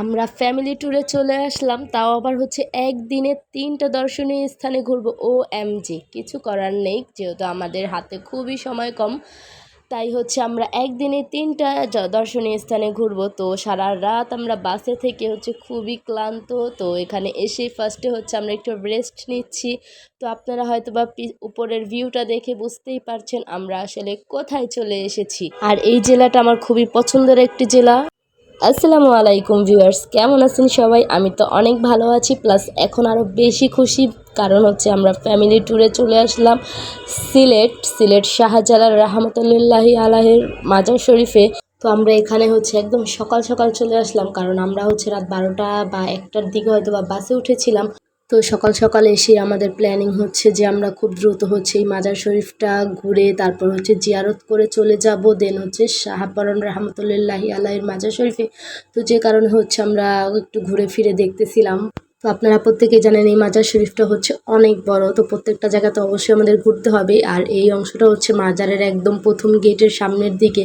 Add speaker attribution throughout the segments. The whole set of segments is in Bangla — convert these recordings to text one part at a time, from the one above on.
Speaker 1: আমরা ফ্যামিলি ট্যুরে চলে আসলাম, তাও আবার হচ্ছে একদিনে তিনটা দর্শনীয় স্থানে ঘুরবো ও এম জি কিছু করার নেই, যেহেতু আমাদের হাতে খুবই সময় কম। তাই হচ্ছে আমরা একদিনে তিনটা দর্শনীয় স্থানে ঘুরবো। তো সারা রাত আমরা বাসে থেকে হচ্ছে খুবই ক্লান্ত। তো এখানে এসে ফার্স্টে হচ্ছে আমরা একটু রেস্ট নিচ্ছি। তো আপনারা হয়তো বা উপরের ভিউটা দেখে বুঝতেই পারছেন আমরা আসলে কোথায় চলে এসেছি। আর এই জেলাটা আমার খুবই পছন্দের একটি জেলা। আসসালামু আলাইকুম ভিউয়ার্স, কেমন আছেন সবাই? আমি তো অনেক ভালো আছি, প্লাস এখন আরও বেশি খুশি, কারণ হচ্ছে আমরা ফ্যামিলি ট্যুরে চলে আসলাম সিলেট সিলেট শাহজালাল রহমতুল্লাহি আলাহের মাজার শরীফে। তো আমরা এখানে হচ্ছে একদম সকাল সকাল চলে আসলাম, কারণ আমরা হচ্ছে রাত বারোটা বা একটার দিকে হয়তো বা বাসে উঠেছিলাম। তো সকাল সকাল এসে আমাদের প্ল্যানিং হচ্ছে যে আমরা খুব দ্রুত হচ্ছে এই মাজার শরীফটা ঘুরে তারপর হচ্ছে জিয়ারত করে চলে যাব। দেন হচ্ছে শাহাপরন রহমতুল্লাহি আল্লাহের মাজার শরীফে। তো যে কারণে হচ্ছে আমরা একটু ঘুরে ফিরে দেখতেছিলাম। তো আপনারা প্রত্যেকেই জানেন এই মাজার শরীফটা হচ্ছে অনেক বড়। তো প্রত্যেকটা জায়গাতে অবশ্যই আমাদের ঘুরতে হবে। আর এই অংশটা হচ্ছে মাজারের একদম প্রথম গেটের সামনের দিকে।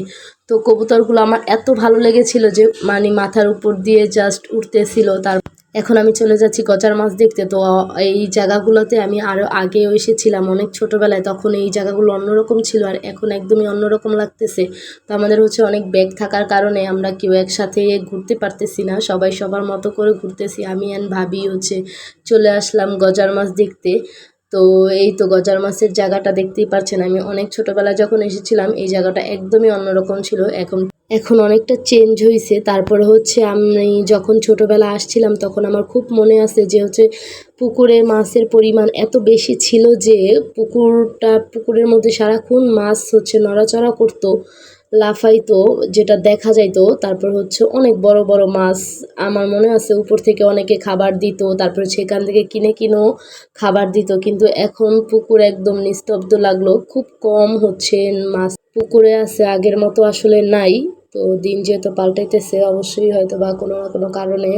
Speaker 1: তো কবুতরগুলো আমার এত ভালো লেগেছিল যে মানে মাথার উপর দিয়ে জাস্ট উঠতেছিল তার এখন আমি চলে যাচ্ছি গজার মাছ দেখতে। তো এই জায়গাগুলোতে আমি আরও আগেও এসেছিলাম অনেক ছোটোবেলায়। তখন এই জায়গাগুলো অন্যরকম ছিল আর এখন একদমই অন্যরকম লাগতেছে। তো আমাদের হচ্ছে অনেক ব্যাগ থাকার কারণে আমরা কেউ একসাথে ঘুরতে পারতেছি না। সবাই সবার মতো করে ঘুরতেছি। আমি অ্যান্ড ভাবি হচ্ছে চলে আসলাম গজার মাছ দেখতে। তো, এই তো গজার মাছের জায়গাটা দেখতেই পাচ্ছেন আমি অনেক ছোটোবেলায় যখন এসেছিলাম, এই জায়গাটা একদমই অন্যরকম ছিল। এখন এখন অনেকটা চেঞ্জ হয়েছে তারপরে হচ্ছে আমি যখন ছোটোবেলা আসছিলাম, তখন আমার খুব মনে আছে যে হচ্ছে পুকুরে মাছের পরিমাণ এত বেশি ছিল যে পুকুরটা, পুকুরের মধ্যে সারাক্ষণ মাছ হচ্ছে নড়াচড়া করতো, লাফাইতো, যেটা দেখা যাইতো। তারপর হচ্ছে অনেক বড় বড় মাছ আমার মনে আছে উপর থেকে অনেকে খাবার দিত, তারপর সেখান থেকে কিনে কিনেও খাবার দিত। কিন্তু এখন পুকুর একদম নিস্তব্ধ লাগল। খুব কম হচ্ছে মাছ। পুকুরে আছে আগের মতো আসলে নাই। তো দিন যেহেতু পাল্টাইতেছে, অবশ্যই হয়তো বা কোনো না কোনো কারণে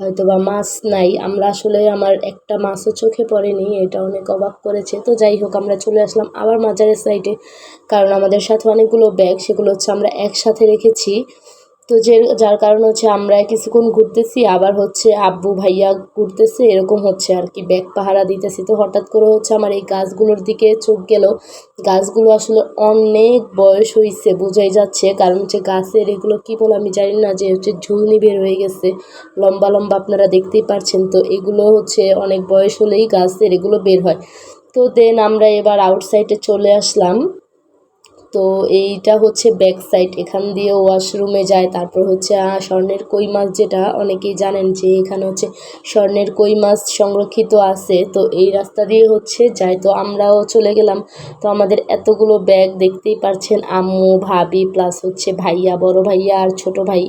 Speaker 1: হয়তো বা মাছ নাই। আমরা আসলে আমার একটা মাছও চোখে পড়েনি, এটা অনেক অবাক করেছে। তো যাই হোক, আমরা চলে আসলাম আবার মাজারের সাইডে কারণ আমাদের সাথে অনেকগুলো ব্যাগ সেগুলো হচ্ছে আমরা একসাথে রেখেছি। তো যে, যার কারণ হচ্ছে আমরা কিছুক্ষণ ঘুরতেছি, আবার হচ্ছে আব্বু ভাইয়া ঘুরতেছে, এরকম হচ্ছে আর কি। ব্যাগ পাহারা দিতেছি তো হঠাৎ করে হচ্ছে আমার এই গাছগুলোর দিকে চোখ গেল। গাছগুলো আসলে অনেক বয়স হয়েছে বোঝাই যাচ্ছে। কারণ হচ্ছে গাছের এগুলো কী বলে আমি জানি না, যে হচ্ছে ঝুলনি বের হয়ে গেছে। লম্বা লম্বা আপনারা দেখতেই পারছেন তো, এগুলো হচ্ছে অনেক বয়স হলেই গাছের এগুলো বের হয়। তো দেন আমরা এবার আউটসাইডে চলে আসলাম। তো এইটা হচ্ছে ব্যাক সাইড এখান দিয়ে ওয়াশরুমে যায়। তারপর হচ্ছে স্বর্ণের কই মাছ যেটা, অনেকেই জানেন যে এখানে হচ্ছে স্বর্ণের কই মাছ সংরক্ষিত আছে। তো এই রাস্তা দিয়ে হচ্ছে যায়। তো আমরাও চলে গেলাম। তো আমাদের এতগুলো ব্যাগ দেখতেই পারছেন, আম্মু, ভাবি প্লাস হচ্ছে ভাইয়া, বড় ভাইয়া আর ছোট ভাই।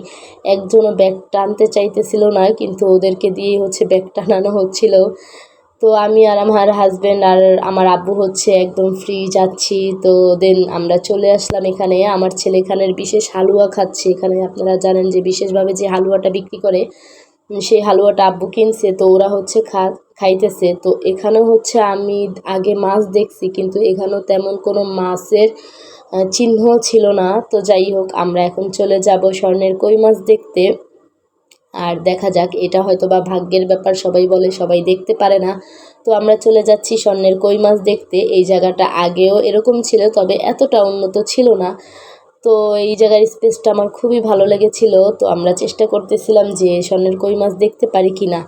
Speaker 1: একজনও ব্যাগ টানতে চাইতেছিল না, কিন্তু ওদেরকে দিয়ে হচ্ছে ব্যাগ টানানো হচ্ছিল। তো আমি আর আমার হাজব্যান্ড আর আমার আব্বু হচ্ছে একদম ফ্রি যাচ্ছি। তো দেন আমরা চলে আসলাম এখানে। আমার ছেলে এখানের বিশেষ হালুয়া খাচ্ছে। এখানে আপনারা জানেন যে বিশেষভাবে যে হালুয়াটা বিক্রি করে সেই হালুয়াটা আব্বু কিনছে। তো ওরা হচ্ছে খা, খাইতেছে। তো এখানেও হচ্ছে আমি আগে মাছ দেখছি, কিন্তু এখানেও তেমন কোনো মাছের চিহ্ন ছিল না। তো যাই হোক, আমরা এখন চলে যাব স্বর্ণের কই মাছ দেখতে। আর দেখা যাক, এটা হয়তো বা ভাগ্যের ব্যাপার, সবাই বলে, সবাই দেখতে পারে না। তো আমরা চলে যাচ্ছি স্বর্ণের কই মাছ দেখতে। এই জায়গাটা আগেও এরকম ছিল, তবে এতটা উন্নত ছিল না। তো এই জায়গার স্পেসটা আমার খুবই ভালো লেগেছিল। তো আমরা চেষ্টা করতেছিলাম যে স্বর্ণের কই মাছ দেখতে পারি কি না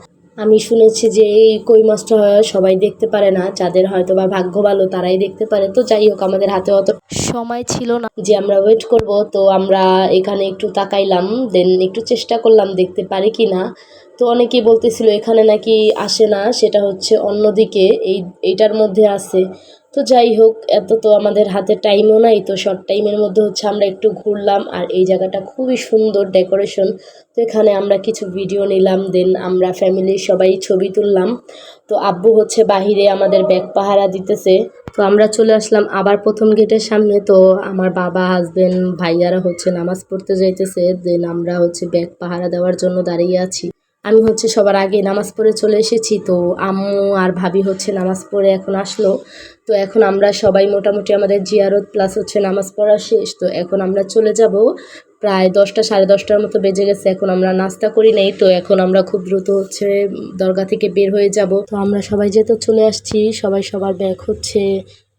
Speaker 1: আমি শুনেছি যে এই কই মাছটা সবাই দেখতে পারে না, যাদের হয়তো বা ভাগ্য ভালো তারাই দেখতে পারে। তো যাই হোক, আমাদের হাতে অত সময় ছিল না যে আমরা ওয়েট করব, তো আমরা এখানে একটু তাকাইলাম দেন একটু চেষ্টা করলাম দেখতে পারি কি না তো অনেকেই বলতেছিল, এখানে নাকি আসে না, সেটা হচ্ছে অন্যদিকে, এই, এইটার মধ্যে আছে। তো যাই হোক, এত তো আমাদের হাতে টাইমও নাই, তো শর্ট টাইমের মধ্যে হচ্ছে আমরা একটু ঘুরলাম, আর এই জায়গাটা খুবই সুন্দর ডেকোরেশন তো এখানে আমরা কিছু ভিডিও নিলাম দেন আমরা ফ্যামিলির সবাই ছবি তুললাম। তো আব্বু হচ্ছে বাহিরে আমাদের ব্যাগ পাহারা দিতেছে। তো আমরা চলে আসলাম আবার প্রথম গেটের সামনে, তো আমার বাবা হাজবেন্ড ভাইয়ারা হচ্ছে নামাজ পড়তে যাইতেছে দেন আমরা হচ্ছে ব্যাগ পাহারা দেওয়ার জন্য দাঁড়িয়ে আছি। আমি হচ্ছে সবার আগে নামাজ পড়ে চলে এসেছি, তো আম্মু আর ভাবি হচ্ছে নামাজ পড়ে এখন আসলো। তো এখন আমরা সবাই মোটামুটি আমাদের জিয়ারত প্লাস হচ্ছে নামাজ পড়া শেষ, তো এখন আমরা চলে যাব। প্রায় দশটা, সাড়ে দশটার মতো বেজে গেছে, এখন আমরা নাস্তা করি নাই, তো এখন আমরা খুব দ্রুত হচ্ছে দরগা থেকে বের হয়ে যাব। তো আমরা সবাই যেহেতু চলে আসছি, সবাই সবার ব্যাগ হচ্ছে।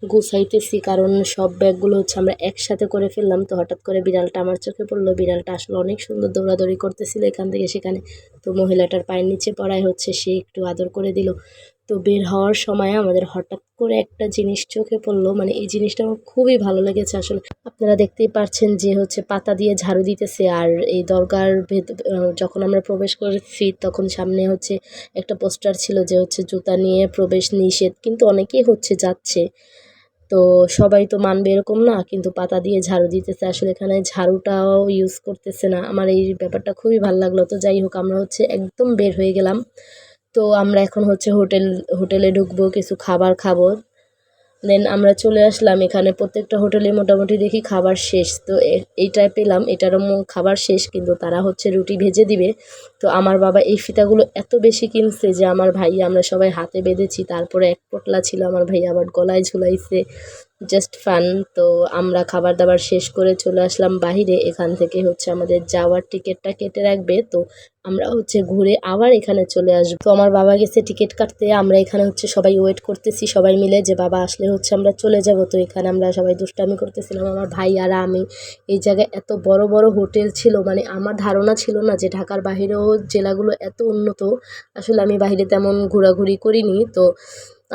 Speaker 1: গুছাইতেছি, কারণ সব ব্যাগগুলো হচ্ছে আমরা একসাথে করে ফেললাম। তো হঠাৎ করে বিড়ালটা আমার চোখে পড়ল। বিড়ালটা আসলে অনেক সুন্দর দৌড়াদৌড়ি করতেছিল এখান থেকে সেখানে। তো মহিলাটার পায়ের নিচে পড়ায় হচ্ছে, সে একটু আদর করে দিল। তো বের হওয়ার সময় আমাদের হঠাৎ করে একটা জিনিস চোখে পড়ল। মানে এই জিনিসটা আমার খুবই ভালো লেগেছে আসলে। আপনারা দেখতেই পারছেন যে হচ্ছে পাতা দিয়ে ঝাড়ু দিতেছে আর এই দরগার যখন আমরা প্রবেশ করেছি তখন সামনে হচ্ছে একটা পোস্টার ছিল যে হচ্ছে জুতা নিয়ে প্রবেশ নিষেধ। কিন্তু অনেকেই হচ্ছে যাচ্ছে। তো সবাই তো মানবে এরকম না, কিন্তু পাতা দিয়ে ঝাড়ু দিতেছে। আসলে এখানে ঝাড়ুটাও ইউজ করতেছে না। আমার এই ব্যাপারটা খুবই ভালো লাগল। তো যাই হোক, আমরা হচ্ছে একদম বের হয়ে গেলাম। তো আমরা এখন হচ্ছে হোটেল, হোটেলে ঢুকবো, কিছু খাবার খাব। দেন আমরা চলে আসলাম এখানে। প্রত্যেকটা হোটেলে মোটামুটি দেখি খাবার শেষ। তো এ- এইটাই পেলাম। এটারও খাবার শেষ, কিন্তু তারা হচ্ছে রুটি ভেজে দিবে। তো আমার বাবা এই ফিতাগুলো এত বেশি কিনছে যে আমার ভাই আমরা সবাই হাতে বেঁধেছি, তারপরে এক পটলা ছিল আমার ভাই আবার গলায় ঝুলাইছে জাস্ট ফান তো আমরা খাবার দাবার শেষ করে চলে আসলাম বাহিরে, এখান থেকে হচ্ছে আমাদের যাওয়ার টিকিটটা কেটে রাখবে। তো আমরা হচ্ছে ঘুরে আবার এখানে চলে আসব। তো আমার বাবা গেছে টিকিট কাটতে, আমরা এখানে হচ্ছে সবাই ওয়েট করতেছি, সবাই মিলে যে বাবা আসলে হচ্ছে আমরা চলে যাব। তো এখানে আমরা সবাই দুষ্টামি করতেছিলাম, আমার ভাই আর আমি। এই জায়গায় এত বড় বড় হোটেল ছিল মানে আমার ধারণা ছিল না যে ঢাকার বাইরেও জেলাগুলো এত উন্নত, আসলে আমি বাইরে তেমন ঘোরাঘুরি করিনি। তো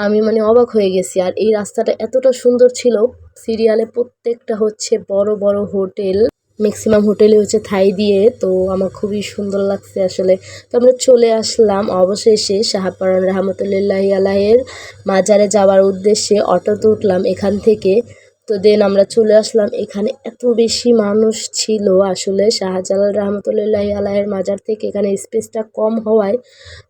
Speaker 1: আমি মানে অবাক হয়ে গেছি। আর এই রাস্তাটা এতটা সুন্দর ছিল, সিরিয়ালে প্রত্যেকটা হচ্ছে বড় বড় হোটেল। ম্যাক্সিমাম হোটেলে হচ্ছে থাই দিয়ে, তো আমার খুবই সুন্দর লাগছে আসলে। তো আমরা চলে আসলাম অবশেষে শাহপারান রহমতুল্লাহ আলাহের মাজারে যাওয়ার উদ্দেশ্যে। অটোতে উঠলাম এখান থেকে। তো দেন আমরা চলে আসলাম। এখানে এত বেশি মানুষ ছিল আসলে। শাহজালাল রহমতুল্লাহ আলাহের মাজার থেকে এখানে স্পেসটা কম হওয়ায়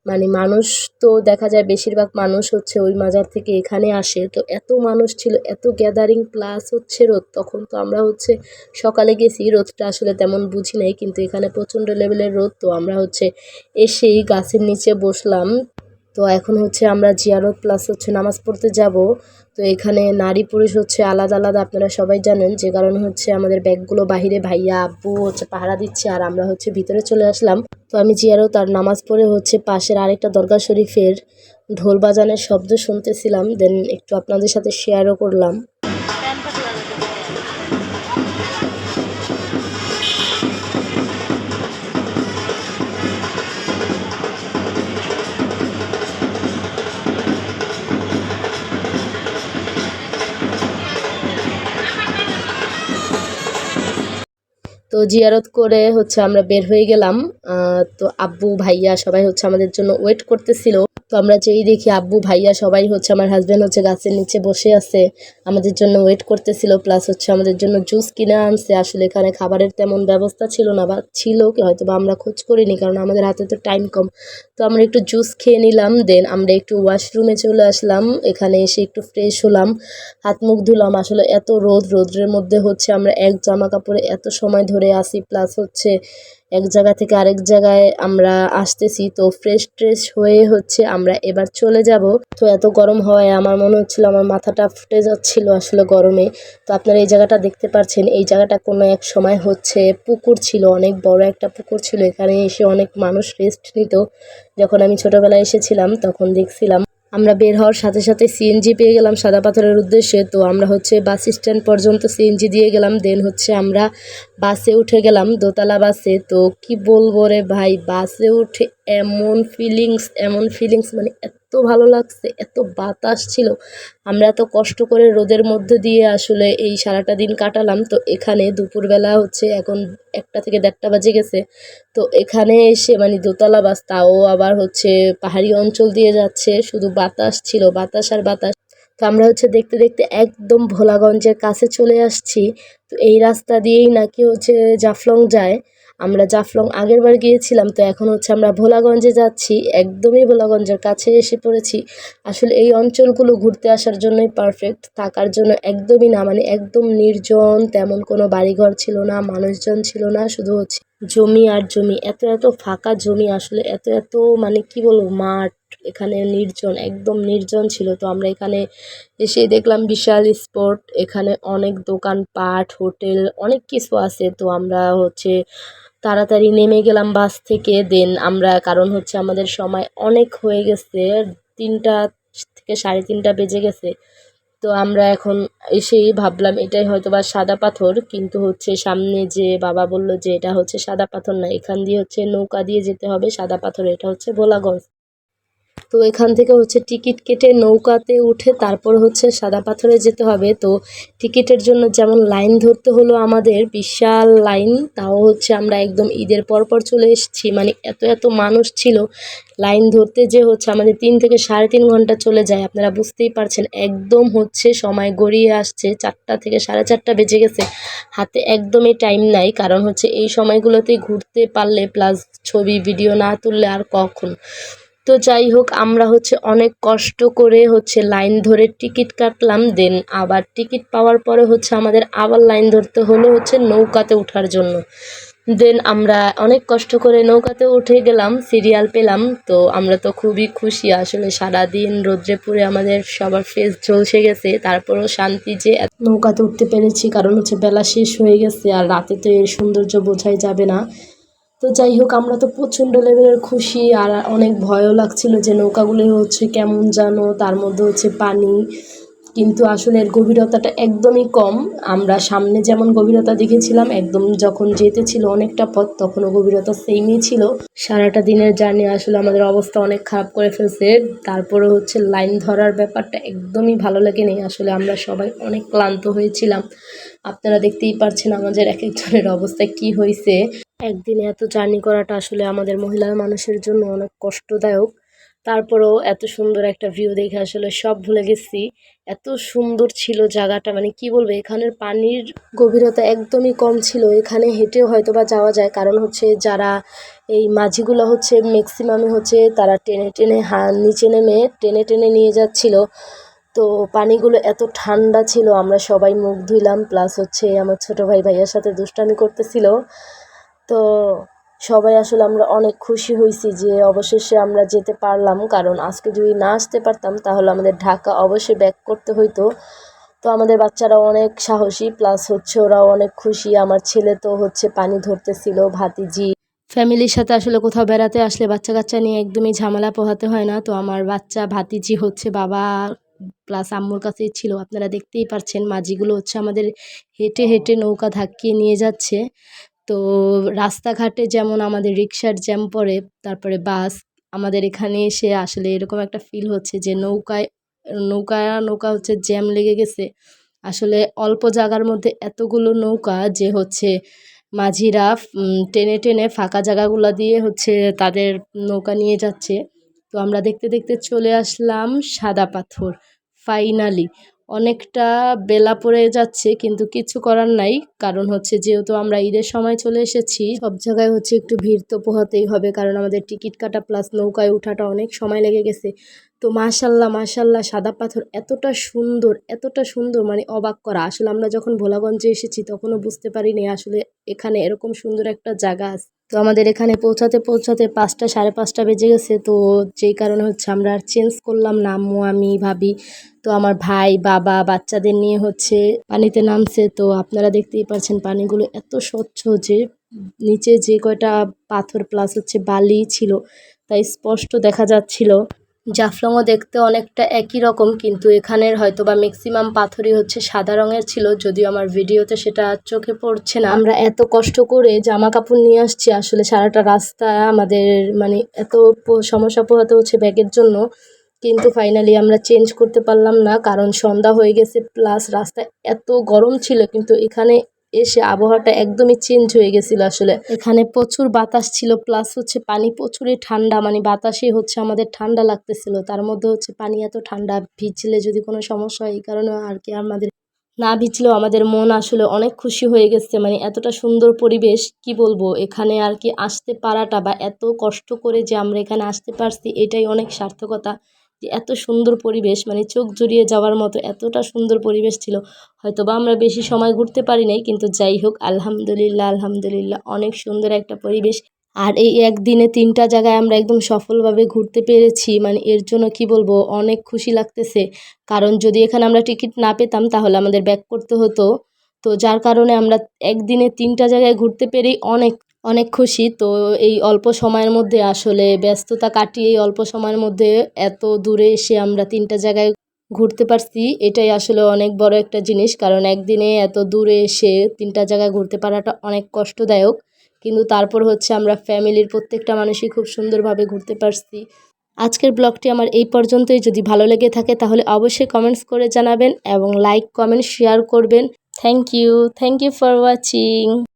Speaker 1: মানে মানুষ তো দেখা যায় বেশিরভাগ মানুষ হচ্ছে ওই মাজার থেকে এখানে আসে। তো এত মানুষ ছিল, এত গ্যাদারিং প্লাস হচ্ছে রোদ তখন তো আমরা হচ্ছে সকালে গেছি, রোদটা আসলে তেমন বুঝি নাই, কিন্তু এখানে প্রচণ্ড লেভেলের রোদ। তো আমরা হচ্ছে এসেই গাছের নিচে বসলাম। তো এখন হচ্ছে আমরা জিয়ারত প্লাস হচ্ছে নামাজ পড়তে যাব। তো এখানে নারী পুরুষ হচ্ছে আলাদা আলাদা, আপনারা সবাই জানেন। যে কারণে হচ্ছে আমাদের ব্যাগগুলো বাহিরে ভাইয়া, আব্বু হচ্ছে পাহারা দিচ্ছে আর আমরা হচ্ছে ভিতরে চলে আসলাম। তো আমি চেয়ারও তার নামাজ পড়ে হচ্ছে পাশের আরেকটা দরগা শরীফের ঢোল বাজানের শব্দ শুনতেছিলাম। দেন একটু আপনাদের সাথে শেয়ারও করলাম। তো জিয়ারত করে হচ্ছে আমরা বের হয়ে গেলাম তো আব্বু, ভাইয়া সবাই হচ্ছে আমাদের জন্য ওয়েট করতেছিল। তো আমরা যেই দেখি আব্বু, ভাইয়া সবাই হচ্ছে আমার হাজব্যান্ড হচ্ছে গাছের নিচে বসে আছে, আমাদের জন্য ওয়েট করতেছিল। প্লাস হচ্ছে আমাদের জন্য জুস কিনে আনছে। আসলে এখানে খাবারের তেমন ব্যবস্থা ছিল না বা ছিল কি হয়তো বা আমরা খোঁজ করিনি কারণ আমাদের হাতে তো টাইম কম। তো আমরা একটু জুস খেয়ে নিলাম দেন আমরা একটু ওয়াশরুমে চলে আসলাম। এখানে এসে একটু ফ্রেশ হলাম, হাত মুখ ধুলাম। আসলে এত রোদ রোদ্রের মধ্যে হচ্ছে আমরা এক জামা কাপড়ে এত সময় ধরে আসি প্লাস হচ্ছে এক জায়গা থেকে আরেক জায়গায় আমরা আসতেছি। তো ফ্রেশ ট্রেশ হয়ে হচ্ছে আমরা এবার চলে যাব। তো এত গরম হওয়ায় আমার মনে হচ্ছিল আমার মাথাটা ফুটে যাচ্ছিল আসলে গরমে। তো আপনারা এই জায়গাটা দেখতে পাচ্ছেন এই জায়গাটা কোনো এক সময় হচ্ছে পুকুর ছিল, অনেক বড় একটা পুকুর ছিল। এখানে এসে অনেক মানুষ রেস্ট নিত। যখন আমি ছোটোবেলায় এসেছিলাম, তখন দেখছিলাম আমরা বের হওয়ার সাথে সাথে সিএনজি পেয়ে গেলাম সাদা পাথরের উদ্দেশ্যে। তো আমরা হচ্ছে বাস স্ট্যান্ড পর্যন্ত সিএনজি দিয়ে গেলাম। দেন হচ্ছে আমরা বাসে উঠে গেলাম দোতলা বাসে। তো কি বলব রে ভাই, বাসে উঠে এমন ফিলিংস এমন ফিলিংস মানে এত ভালো লাগছে, এত বাতাস ছিল। আমরা এত কষ্ট করে রোদের মধ্যে দিয়ে আসলে এই সারাটা দিন কাটালাম। তো এখানে দুপুরবেলা হচ্ছে এখন একটা থেকে দেড়টা বাজে গেছে। তো এখানে এসে মানে দোতলা বাস, তাও আবার হচ্ছে পাহাড়ি অঞ্চল দিয়ে যাচ্ছে। শুধু বাতাস ছিল, বাতাস আর বাতাস। তো আমরা হচ্ছে দেখতে দেখতে একদম ভোলাগঞ্জের কাছে চলে আসছি। তো এই রাস্তা দিয়েই নাকি হচ্ছে জাফলং যায়। আমরা জাফলং আগের বার গিয়েছিলাম, তো এখন হচ্ছে আমরা ভোলাগঞ্জে যাচ্ছি, একদমই ভোলাগঞ্জের কাছে এসে পড়েছি। আসলে এই অঞ্চলগুলো ঘুরতে আসার জন্যই পারফেক্ট থাকার জন্য একদমই না মানে একদম নির্জন, তেমন কোনো বাড়িঘর ছিল না, মানুষজন ছিল না, শুধু হচ্ছে জমি আর জমি। এত এত ফাঁকা জমি, আসলে এত এত মানে কি বলব, মাঠ, এখানে নির্জন, একদম নির্জন ছিল। তো আমরা এখানে এসে দেখলাম বিশাল স্পট এখানে অনেক দোকান পাট হোটেল, অনেক কিছু আছে। তো আমরা হচ্ছে তাড়াতাড়ি নেমে গেলাম বাস থেকে দেন আমরা, কারণ হচ্ছে আমাদের সময় অনেক হয়ে গেছে, তিনটা থেকে সাড়ে তিনটা বেজে গেছে। তো আমরা এখন এসেই ভাবলাম এটাই হয়তো বা সাদা পাথর, কিন্তু হচ্ছে সামনে যে বাবা বলল যে এটা হচ্ছে সাদা পাথর না, এখান দিয়ে হচ্ছে নৌকা দিয়ে যেতে হবে সাদা পাথর, এটা হচ্ছে ভোলাগঞ্জ। তো এখান থেকে হচ্ছে টিকিট কেটে নৌকাতে উঠে তারপর হচ্ছে সাদা পাথরে যেতে হবে। তো টিকিটের জন্য যেমন লাইন ধরতে হলো আমাদের, বিশাল লাইন, তাও হচ্ছে আমরা একদম ঈদের পরপর চলে এসেছি। মানে এত এত মানুষ ছিল, লাইন ধরতে যে হচ্ছে আমাদের তিন থেকে সাড়ে তিন ঘণ্টা চলে যায়। আপনারা বুঝতেই পারছেন, একদম হচ্ছে সময় গড়িয়ে আসছে, চারটা থেকে সাড়ে চারটা বেজে গেছে। হাতে একদমই টাইম নাই, কারণ হচ্ছে এই সময়গুলোতেই ঘুরতে পারলে প্লাস ছবি ভিডিও না তুললে আর কখন? তো যাই হোক, আমরা হচ্ছে অনেক কষ্ট করে হচ্ছে লাইন ধরে টিকিট কাটলাম দেন আবার টিকিট পাওয়ার পরে হচ্ছে আমাদের আবার লাইন ধরতে হলো হচ্ছে নৌকাতে ওঠার জন্য। দেন আমরা অনেক কষ্ট করে নৌকাতে উঠে গেলাম, সিরিয়াল পেলাম, তো আমরা তো খুবই খুশি। আসলে সারাদিন রোদ্রে পুরে আমাদের সবার ফেস ঝলসে গেছে, তারপরেও শান্তি যে নৌকাতে উঠতে পেরেছি, কারণ হচ্ছে বেলা শেষ হয়ে গেছে, আর রাতে তো এর সৌন্দর্য বোঝাই যাবে না। তো যাই হোক, আমরা তো প্রচণ্ড লেভেলের খুশি আর অনেক ভয়ও লাগছিল যে নৌকাগুলো হচ্ছে কেমন জানো, তার মধ্যে হচ্ছে পানি। কিন্তু আসলে এর গভীরতাটা একদমই কম। আমরা সামনে যেমন গভীরতা দেখেছিলাম, একদম যখন যেতে ছিল অনেকটা পথ, তখনও গভীরতা সেমই ছিল। সারাটা দিনের জার্নি আসলে আমাদের অবস্থা অনেক খারাপ করে ফেলছে। তারপরে হচ্ছে লাইন ধরার ব্যাপারটা একদমই ভালো লাগেনি। আসলে আমরা সবাই অনেক ক্লান্ত হয়েছিলাম। আপনারা দেখতেই পারছেন আমাদের এক একজনের অবস্থা কি হয়েছে। একদিনে এত জার্নি করাটা আসলে আমাদের মহিলা মানুষের জন্য অনেক কষ্টদায়ক। তারপরেও এত সুন্দর একটা ভিউ দেখে আসলে সব ভুলে গেছি। এত সুন্দর ছিল জায়গাটা মানে কি বলব, এখানের পানির গভীরতা একদমই কম ছিল। এখানে হেঁটেও হয়তো বা যাওয়া যায়, কারণ হচ্ছে যারা এই মাঝিগুলো হচ্ছে ম্যাক্সিমামে হচ্ছে তারা টেনে টেনে হা, নিচে নেমে টেনে টেনে নিয়ে যাচ্ছিল। তো পানিগুলো এত ঠান্ডা ছিল, আমরা সবাই মুখ ধুইলাম প্লাস হচ্ছে আমার ছোট ভাই ভাইয়ার সাথে দুষ্টামি করতেছিল। তো সবাই আসলে আমরা অনেক খুশি হয়েছি যে অবশেষে আমরা যেতে পারলাম। কারণ আজকে যদি না আসতে পারতাম, তাহলে আমাদের ঢাকা অবশ্যই ব্যাক করতে হইতো। তো আমাদের বাচ্চারা অনেক সাহসী প্লাস হচ্ছে ওরাও অনেক খুশি। আমার ছেলে তো হচ্ছে পানি ধরতেছিল, ভাতিজি। ফ্যামিলির সাথে আসলে কোথাও বেড়াতে আসলে বাচ্চা কাচ্চা নিয়ে একদমই ঝামেলা পোহাতে হয় না। তো আমার বাচ্চা, ভাতিজি হচ্ছে বাবা প্লাস আম্মুর কাছেই ছিল। আপনারা দেখতেই পারছেন, মাঝিগুলো হচ্ছে আমাদের হেঁটে হেঁটে নৌকা ধাক্কিয়ে নিয়ে যাচ্ছে। তো রাস্তাঘাটে যেমন আমাদের রিক্সার জ্যাম পড়ে, তারপরে বাস, আমাদের এখানে এসে আসলে এরকম একটা ফিল হচ্ছে যে নৌকায়, নৌকা নৌকা হচ্ছে জ্যাম লেগে গেছে। আসলে অল্প জায়গার মধ্যে এতগুলো নৌকা যে হচ্ছে মাঝিরা টেনে টেনে ফাঁকা জায়গাগুলো দিয়ে হচ্ছে তাদের নৌকা নিয়ে যাচ্ছে। তো আমরা দেখতে দেখতে চলে আসলাম সাদা পাথর ফাইনালি অনেকটা বেলা পড়ে যাচ্ছে, কিন্তু কিছু করার নাই। কারণ হচ্ছে যেহেতু আমরা ঈদের সময় চলে এসেছি, সব জায়গায় হচ্ছে একটু ভিড় তো পোহাতেই হবে, কারণ আমাদের টিকিট কাটা প্লাস নৌকায় ওঠাটা অনেক সময় লেগে গেছে। তো মাশাল্লাহ মাশাল্লাহ, সাদা পাথর এতটা সুন্দর এতটা সুন্দর মানে অবাক করা। আসলে আমরা যখন ভোলাগঞ্জে এসেছি তখনও বুঝতে পারিনি আসলে এখানে এরকম সুন্দর একটা জায়গা আছে। তো আমাদের এখানে পৌঁছাতে পৌঁছাতে পাঁচটা, সাড়ে পাঁচটা বেজে গেছে। তো যেই কারণে হচ্ছে আমরা আর চেঞ্জ করলাম না আমি, ভাবি। তো আমার ভাই, বাবা, বাচ্চাদের নিয়ে হচ্ছে পানিতে নামছে। তো আপনারা দেখতেই পাচ্ছেন পানিগুলো এত স্বচ্ছ যে নিচে যে কয়টা পাথর প্লাস হচ্ছে বালি ছিল, তাই স্পষ্ট দেখা যাচ্ছিল। জাফলংও দেখতে অনেকটা একই রকম, কিন্তু এখানের হয়তো বা ম্যাক্সিমাম পাথরই হচ্ছে সাদা রঙের ছিল, যদিও আমার ভিডিওতে সেটা চোখে পড়ছে না। আমরা এত কষ্ট করে জামা কাপড় নিয়ে আসছি, আসলে সারাটা রাস্তা আমাদের মানে এত সমস্যা পোহাতে হচ্ছে ব্যাগের জন্য, কিন্তু ফাইনালি আমরা চেঞ্জ করতে পারলাম না, কারণ সন্ধ্যা হয়ে গেছে প্লাস রাস্তা এত গরম ছিল, কিন্তু এখানে এসে আবহাওয়াটা একদমই চেঞ্জ হয়ে গেছিল আসলে। এখানে প্রচুর বাতাস ছিল প্লাস হচ্ছে পানি প্রচুরই ঠান্ডা মানে বাতাসে হচ্ছে আমাদের ঠান্ডা লাগতেছিল। তার মধ্যে হচ্ছে পানি এত ঠান্ডা, ভিজলে যদি কোনো সমস্যা হয়, এই কারণে আর কি আমাদের না ভিজলেও আমাদের মন আসলে অনেক খুশি হয়ে গেছে। মানে এতটা সুন্দর পরিবেশ, কি বলব, এখানে আর কি আসতে পারাটা বা এত কষ্ট করে যে আমরা এখানে আসতে পারছি, এটাই অনেক সার্থকতা। যে এত সুন্দর পরিবেশ মানে চোখ জড়িয়ে যাওয়ার মতো এতটা সুন্দর পরিবেশ ছিল। হয়তো বা আমরা বেশি সময় ঘুরতে পারি নাই, কিন্তু যাই হোক, আলহামদুলিল্লাহ আলহামদুলিল্লাহ, অনেক সুন্দর একটা পরিবেশ। আর এই একদিনে তিনটা জায়গায় আমরা একদম সফলভাবে ঘুরতে পেরেছি মানে এর জন্য কি বলব, অনেক খুশি লাগতেছে। কারণ যদি এখানে আমরা টিকিট না পেতাম, তাহলে আমাদের ব্যাক করতে হতো। তো যার কারণে আমরা একদিনে তিনটা জায়গায় ঘুরতে পেরেই অনেক অনেক খুশি। তো এই অল্প সময়ের মধ্যে আসলে ব্যস্ততা কাটিয়ে এই অল্প সময়ের মধ্যে এত দূরে এসে আমরা তিনটা জায়গায় ঘুরতে পারছি, এটাই আসলে অনেক বড় একটা জিনিস। কারণ একদিনে এত দূরে এসে তিনটা জায়গায় ঘুরতে পারাটা অনেক কষ্টদায়ক। কিন্তু তারপর হচ্ছে আমরা ফ্যামিলির প্রত্যেকটা মানুষই খুব সুন্দরভাবে ঘুরতে পারছি। আজকের ব্লগটি আমার এই পর্যন্তই। যদি ভালো লেগে থাকে তাহলে অবশ্যই কমেন্টস করে জানাবেন এবং লাইক কমেন্ট শেয়ার করবেন। Thank you thank you for watching